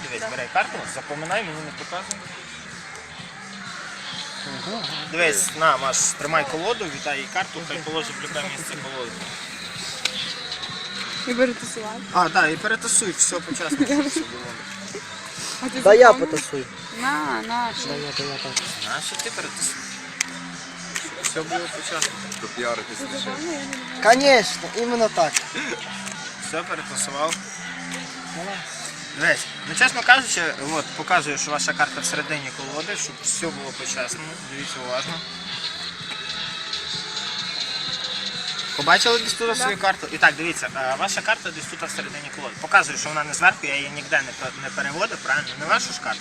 вітай карту, запоминай, мені не показуй. Дивись, на, Маш, тримай колоду, вітай їй карту, хай положить в любе місце колоду. І перетасувати. А, так, і перетасуй, все. А ти Да я запомнив? потасую. На, на. що? Да я, да я, так. А що ти перетасуй? Все було почасно. Допіаритись Ти лише. Конечно, іменно так. Все перетасував. Дивись, ну чесно кажучи, от, показую, що ваша карта всередині колоди, щоб все було по-чесному. Дивіться уважно. Побачили десь тут свою карту? І так, дивіться, е, ваша карта десь тут всередині колоди. Показую, що вона не зверху, я її ніде не, не переводив, правильно? Не вашу ж карту.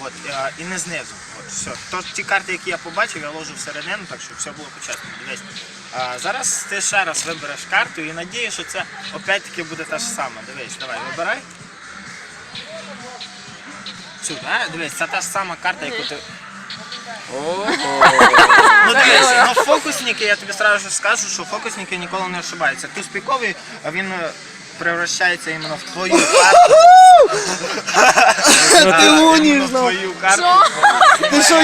От, е, і не знизу. От, все. То, ті карти, які я побачив, я ложу всередину, так щоб все було по-чесному. Дивись. А, зараз ти ще раз вибереш карту і надію, що це опять-таки буде те ж саме. Дивись, давай, вибирай. Цю, да? Дивись, це та ж сама карта, яку ти. Ну дивись, ну фокусники, я тобі одразу скажу, що фокусники ніколи не ошибаються. Туспіковий, а він е, превращається іменно в твою карту. Ти А, в ну. твою карту. Ти що?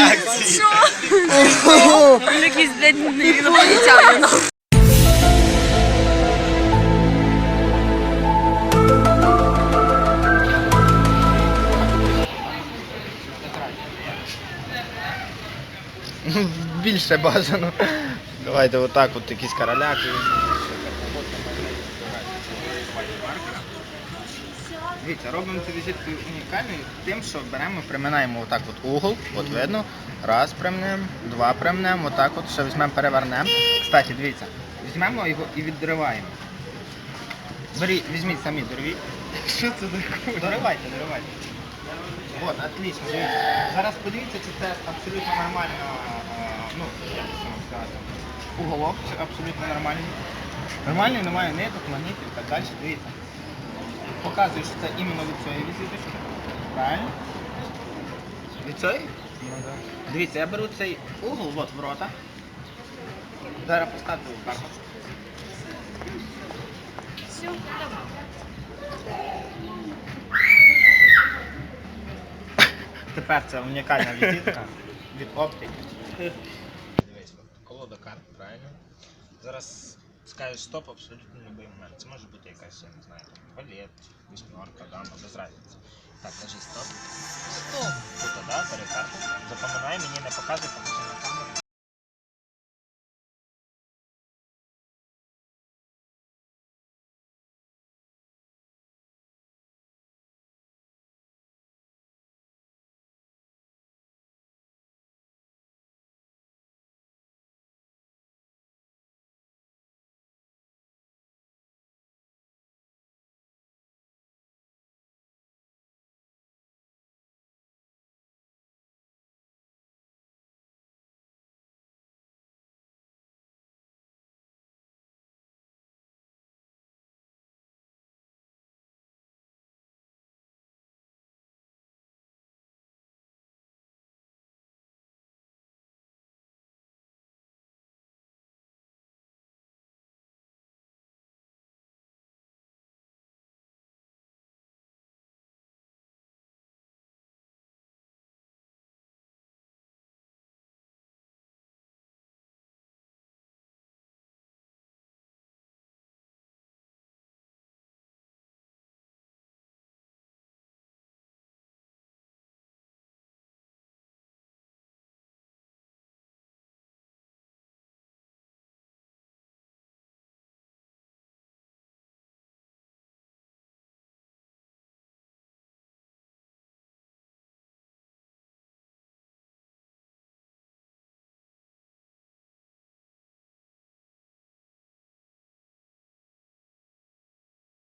Він якийсь, блядь, інопланетянин. Більше бажано. Давайте отак от якісь короляки. Дивіться, робимо цю візитку унікальною тим, що беремо, приминаємо отак от угол, от видно. Раз примнемо, два примнемо, отак от, ще візьмемо, перевернемо. Кстати, дивіться, візьмемо його і відриваємо. Бері, візьміть самі, дорвіть. Що це таке? Доривайте, доривайте. От, отлично, дивіться. Зараз подивіться, чи це абсолютно нормально, ну, як це вам сказати, уголок, абсолютно нормальний. Нормальний, немає ниток, магнітів і так далі. Дивіться. Показую, що це іменно від цієї візиточки. Правильно? Від цієї? Дивіться, я беру цей угол, от в рота. Зараз поставлю карту. Тепер це унікальна візитка від оптики. Зараз скажеш стоп абсолютно будь-який момент. Це може бути якась, я не знаю, там, валет, вісьмерка, дама, без разниці. Так, кажи стоп. Стоп. Тут, да, бери карту. Запам'ятай, мені не показуй, покажи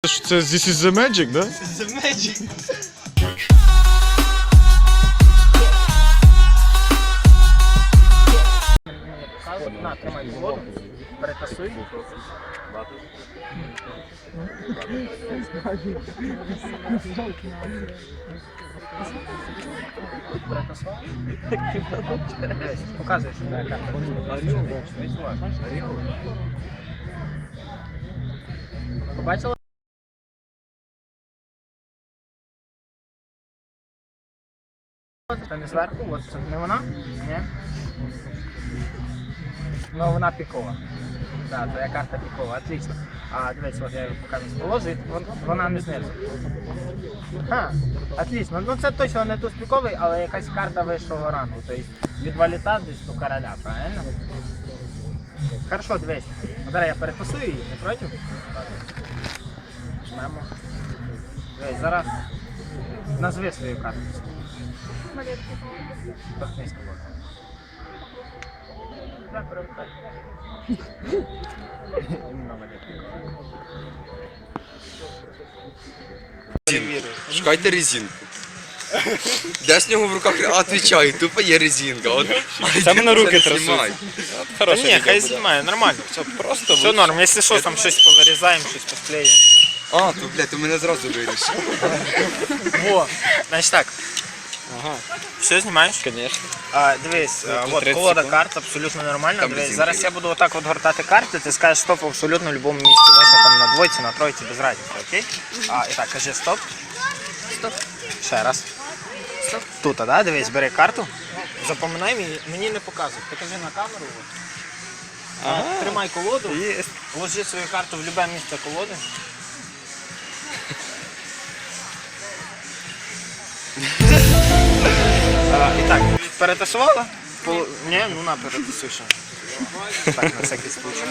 на камеру. Це This is the magic, да? The magic. На, тримай воду, перетасуй. Перетасував? Дивись, Показуєш, що твоя карта. Побачила? Не зверху, от це не вона? Ні. Ну вона пікова. Так, твоя карта пікова, отлично. А дивись, от я покажу положить, вон- вона не знизу. Ха, отлично. Ну це точно не туз піковий, але якась карта вищого рангу. Тобто від валіта десь до короля, правильно? Хорошо, дивись. Зараз я перетасую її, не проти? Жмемо. Дивись, зараз назви свою карту. Торкнись кого. Так, перевертай. Іменно валітка. Шукайте резинку. Де з нього в руках? А, отвечай, тупо є резинка. От, Це мене руки не трясуть. знімай. Хороше Ні, відео хай буде. знімає, нормально. Все, Просто все норм. Якщо що, там щось повирізаємо, щось посклеїмо. А, то, блядь, ти мене зразу вирішив. Во, значить так. Ага, Все знімаєш? звісно. А, дивись, а, от 30 колода секунд. карт абсолютно нормальна. Там Дивись, зараз є. я буду отак от гортати карти, ти скажеш стоп в абсолютно будь-якому місці. Можна там на двойці, на тройці, без разниці, окей? А, і так, кажи стоп. Стоп. Ще раз. Стоп. Тут, а, да? дивись, бери карту. Запоминай мені, мені не показуй. Ти кажи на камеру. От. А, Тримай колоду, Є. ложи свою карту в будь-яке місце колоди. Так, перетасувала? По... Ні, ну на перетасуй ще. Так, на всякий случай.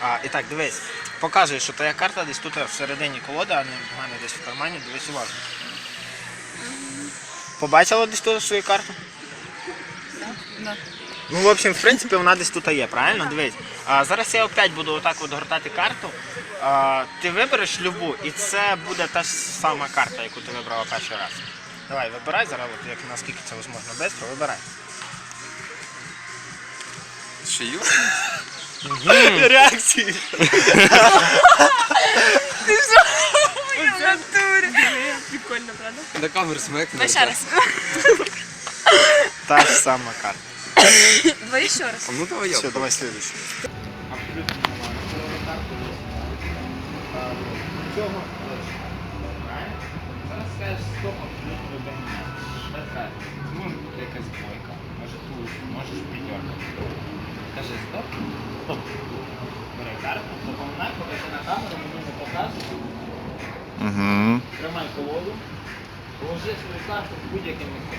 А, і так, дивись. Показує, що твоя карта десь тут всередині колоди, а не в мене десь в кармані, дивись уважно. Побачила десь тут свою карту? Да. Ну, в общем, в принципі, вона десь тут є, правильно? Дивись. А, зараз я опять буду отак от гортати карту. А, ти вибереш любу, і це буде та ж сама карта, яку ти вибрала перший раз. Давай, вибирай зараз, от, як наскільки це можливо швидко, вибирай. Шию? Реакції. В натурі. Прикольно, правда? Давай ще раз. Та ж сама карта. Давай ще раз. Ну давай я. Все, давай следующий. Цього? Зараз скажеш стоп абсолютно Без разниці. Може бути якась двойка, може тут, може п'ятерка. Кажи стоп. Стоп. Бери карту, покажи на камеру, мені не показуй. Угу. Тримай колоду. Положи свою карту в будь-яке місце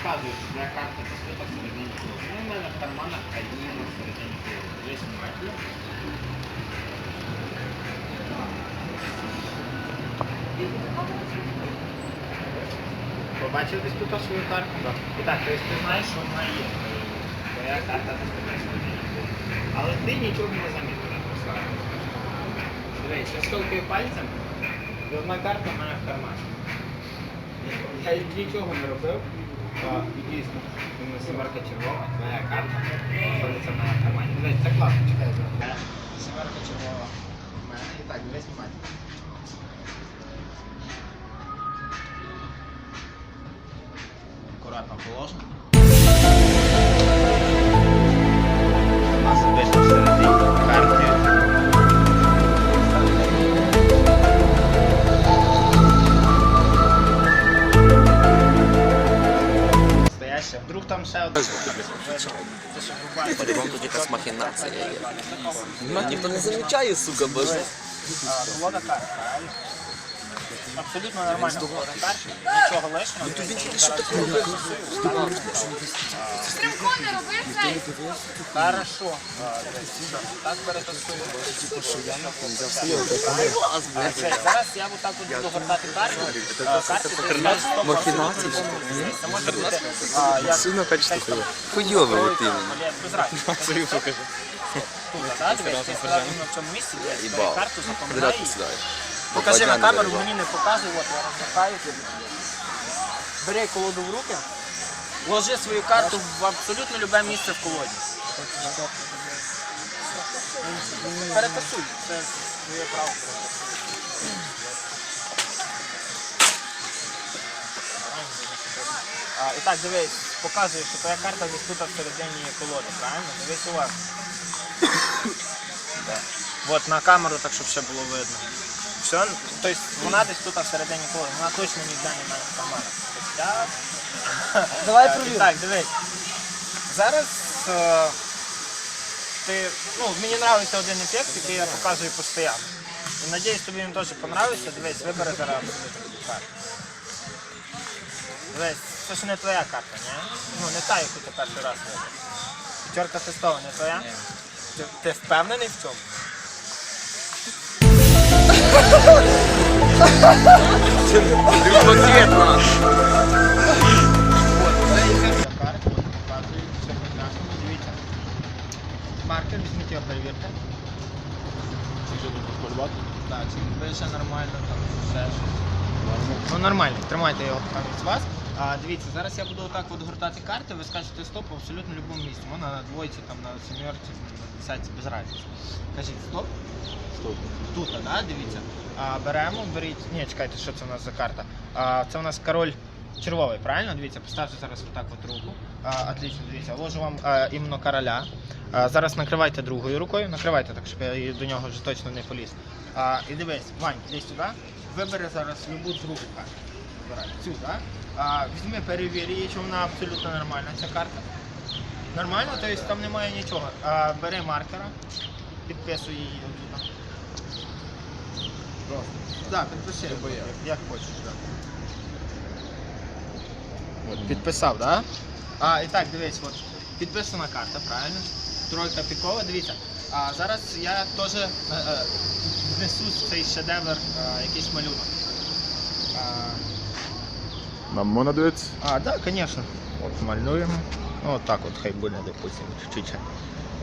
що твоя карта колоди. Ну, у мене в карманах країна всередині колоди. Дивись внимательно. Побачив десь тут свою карту? Так. І так, тобто ти знаєш, що вона є. Твоя карта десь тут всередині колоди. Але ти нічого не поставити. Дивись, я щелкаю пальцем, і одна карта в мене в кармані. Я нічого не робив. А, дійсно, сімерка червона, твоя карта знаходиться в мене в кармані. Дивись, це класно, чекай зараз. Сімерка червона. в мене. І так, дивись внимательно. Акуратно положено. Якась махінація є. Ніхто не замічає, сука, боже. Абсолютно нормально карт. Нічого лишнього. Тобі тільки що таке Хорошо. А, Так перетасую. А, це, Зараз я вот так буду гортати карти. А, Карти ти скажеш, стоп, Махінації? Хуйове. от іменно. Свою покажи. Тут, да, дивись, ти сказав в цьому місці, блядь, карту, сідаєш. Покажи на камеру, мені не показуй, от я розгортаю тобі. Бери колоду в руки, ложи свою карту в абсолютно любе місце в колоді. Перетасуй, це твоє право. А, і так, дивись, показує, що твоя карта десь тут всередині колоди, правильно? Дивись уважно. Так. От на камеру, так щоб ще було видно. Все, тобто вона десь тут всередині колоди, вона точно ніде не має камера. Так, Давай провіримо. Так, дивись. Зараз е, ти, ну, мені подобається один ефект, який я показую постійно. І надіюсь, тобі він теж понравиться. Дивись, вибери зараз карту. Дивись, це ж не твоя карта, ні? Ну, не та, яку ти перший раз вибрав. П'ятерка тестова, не твоя? Ти, ти впевнений в цьому? Любопитно. Маркер, візьміть його перевірте. Так, чи все нормально, там все. Ну нормально, тримайте його там від вас. А, дивіться, зараз я буду отак от гортати карти, ви скажете стоп в абсолютно будь-якому місці. Можна на двойці, там, на сімерці, на десятці, без разниці. Кажіть стоп. Стоп. Тут, да, дивіться. А, беремо, беріть. Ні, чекайте, що це у нас за карта. А, це у нас король червовий, правильно? Дивіться, поставте зараз отак от руку. А, отлично, дивіться, ложу вам а, іменно короля. А, зараз накривайте другою рукою, накривайте так, щоб я до нього вже точно не поліз. А, і дивись, Вань, іди сюди. Вибери зараз любу рук карту. Вибирай. Цю, так? А, візьми, перевір її, чи вона абсолютно нормальна, ця карта. Нормально, тобто там немає нічого. А, бери маркера, підписуй її отут. Так, підпиши, як, як хочеш. Да. От, підписав, так? Да? А, і так, дивись, от, підписана карта, правильно? Тройка пікова, дивіться. А зараз я теж е, е, внесу в цей шедевр е, якийсь малюнок. А, Нам можна дивитися? а, да, конечно. От малюємо. Ну, от так от хай буде, допустим, чуть-чуть.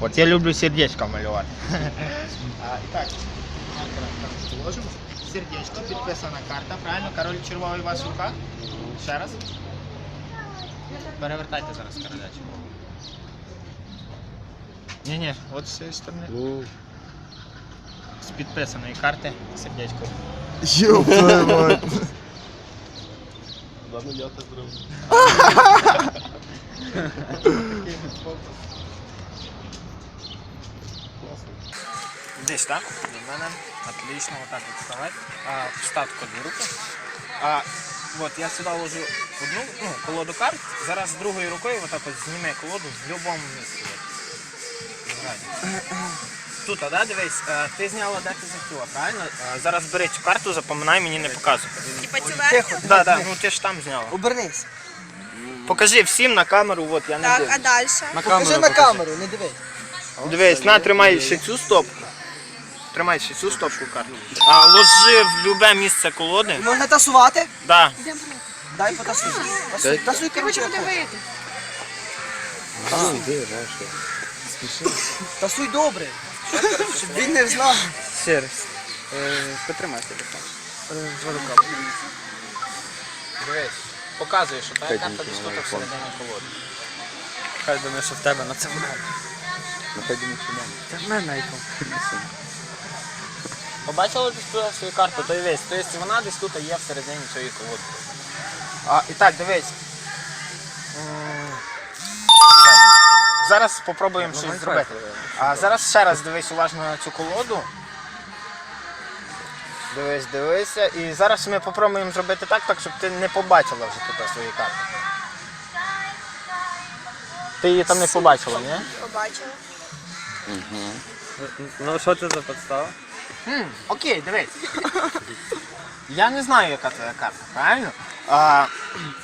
От я люблю сердечко малювати. а, і так, маркером там положимо. Сердечко, підписана карта, правильно? Король червовий у вас в руках. Ще раз. Перевертайте зараз короля червового. Ні-ні, от з цієї сторони. З підписаної карти сердечко. Йоп, твою мать. Здесь, так? До мене. Отлично, вот так вот вставай. А, руки. А, от я сюди ложу одну ну, колоду карт. Зараз другою рукою отак от зніми колоду в будь-якому місці. Тут, а, да, дивись, ти зняла, де ти правильно? Е, Зараз бери цю карту, запоминай, мені не показуй. Типа тілешка? Да, да, ну ти ж там зняла. Обернись. Покажи всім на камеру, от я не Так, а дивлюсь. далі? Покажи на камеру, не дивись. Дивись, на, тримай ще цю стопку. Тримай ще цю стопку карту. А, ложи в любе місце колоди. Можна тасувати? Да. Дай потасуй. Тасуй, тасуй, короче. як. Тасуй добре. Щоб він не знав. Сервіс. Потримай телефон. Дивись, показує, що та карта десь тут всередині колоди. Хай думає, що в тебе на це буде. Це в мене айфон. Побачила десь тут свою карту, то й весь. Тобто вона десь тут є всередині цієї колоди. А, і так, дивись. Зараз спробуємо щось зробити. А зараз ще раз дивись уважно на цю колоду. Дивись, дивися. І зараз ми спробуємо зробити так, так, щоб ти не побачила вже тут свої карти. Ти її там не побачила, ні? Побачила. Ну що це за подстава? Хм, окей, дивись. Я не знаю, яка твоя карта, правильно? А,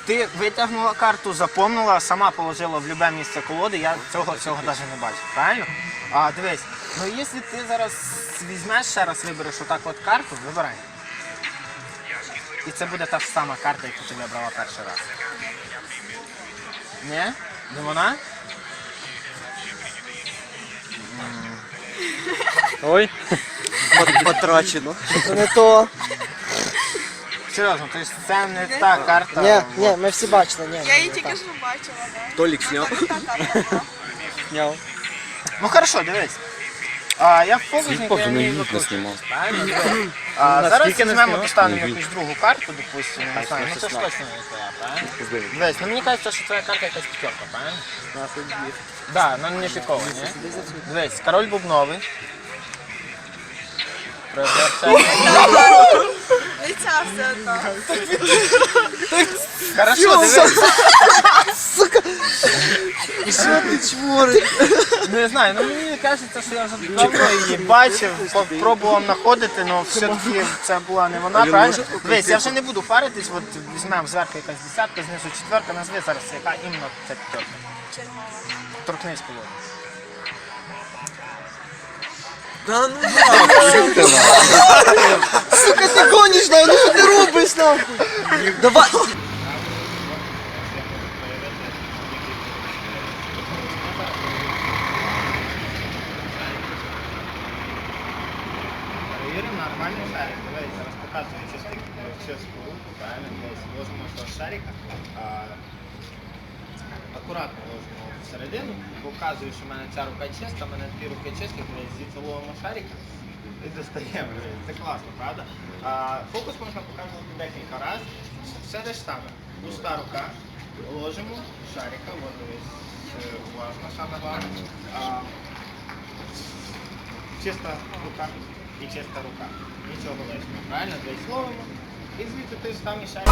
ти витягнула карту, запомнила, сама положила в любе місце колоди, я цього цього навіть не бачив, правильно? А дивись, ну якщо ти зараз візьмеш ще раз вибереш отак от карту, вибирай. І це буде та ж сама карта, яку ти вибрала перший раз. Ні? Не вона? Ой. Потрачено. Це не то. Серйозно, тобто це не та карта. Ні, ні, ми всі бачили, ні. Я її тільки що бачила, так. Толік сняв. Сняв. Ну хорошо, дивись. А я фокусник, я не не знімав. А зараз Наскільки не візьмемо, знімав? якусь другу карту, допустимо, не знаю, ну це ж точно не твоя, правильно? Дивись, ну мені кажеться, що твоя карта якась п'ятерка, правильно? Да, ну не пікова, ні? Дивись, король бубновий. Лиця все одно. Хорошо, дивись. Що ти чвориш? Не знаю, ну мені кажеться, що я вже давно її бачив, пробував знаходити, але все-таки це була не вона, правильно? Дивись, я вже не буду паритись, от візьмемо зверху якась десятка, знизу четверка, назви зараз, яка іменно ця п'ятерка. Торкнись колоду. Да ну Сука, ти гониш нам, ну що ти робиш нахуй? Давай. Перевіримо нормальний шарик. Дивись, зараз показую чисти, чисту руку, правильно? Дивись, ложимо того шарика, а, акуратно ложимо всередину, показую, що в мене ця рука чиста, в мене дві руки чисті, звідси ловимо шарика і достаємо. Це класно, правда? А, фокус можна показувати декілька разів. Все те ж саме. Пуста рука, ложимо шарика, от уважно, саме головне. Чиста рука і чиста рука. Нічого лишнього. Правильно? Десь ловимо. І звідти той самий шарик.